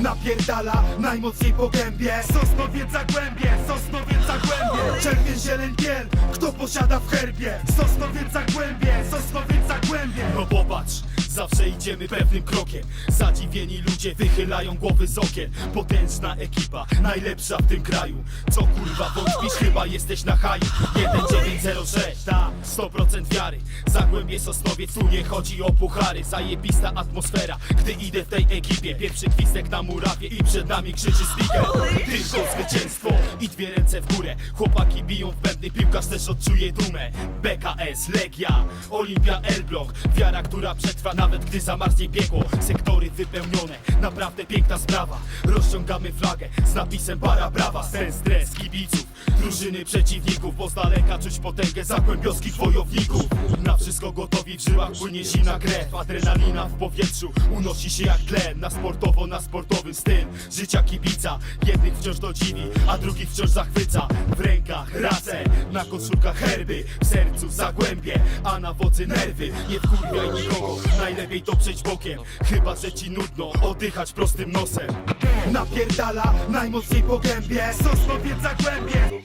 napierdala najmocniej po gębie. Sosnowiec Zagłębie, Sosnowiec Zagłębie Czerwień, zieleń, biel, kto posiada w herbie? Sosnowiec Zagłębie, Sosnowiec Zagłębie No popatrz, zawsze idziemy pewnym krokiem. Zadziwieni ludzie wychylają głowy z okien. Potężna ekipa, najlepsza w tym kraju. Co kurwa wątpisz, chyba jesteś na haju. 1906, ta 100% wiary. Zagłębie Sosnowiec, tu nie chodzi o puchary. Zajebista atmosfera, gdy idę w tej ekipie. Pierwszy gwizdek na murawie i przed nami krzyczy speaker. Tylko zwycięstwo i dwie ręce w górę. Chłopaki biją w bębny, piłkarz też odczuje dumę. BKS, Legia, Olimpia, Elbląg. Wiara, która przetrwa nawet gdy zamarznie piekło. Sektory wypełnione, naprawdę piękna sprawa. Rozciągamy flagę z napisem para brawa. Ten stres kibiców, drużyny przeciwników Bo z daleka czuć potęgę zagłębiowskich wojowników Na wszystko gotowi w żyłach płynie zimna krew Adrenalina w powietrzu unosi się jak tlen. Na sportowo, na sportowym styl życia kibica. Jednych wciąż to dziwi, a drugich wciąż zachwyca. W rękach race, na koszulkach herby W sercu zagłębie, a na wodzy nerwy. Nie wkurwiaj nikogo, najlepiej to przejść bokiem. Chyba, że ci nudno oddychać prostym nosem Napierdala najmocniej po gębie. Sosnowiec Zagłębie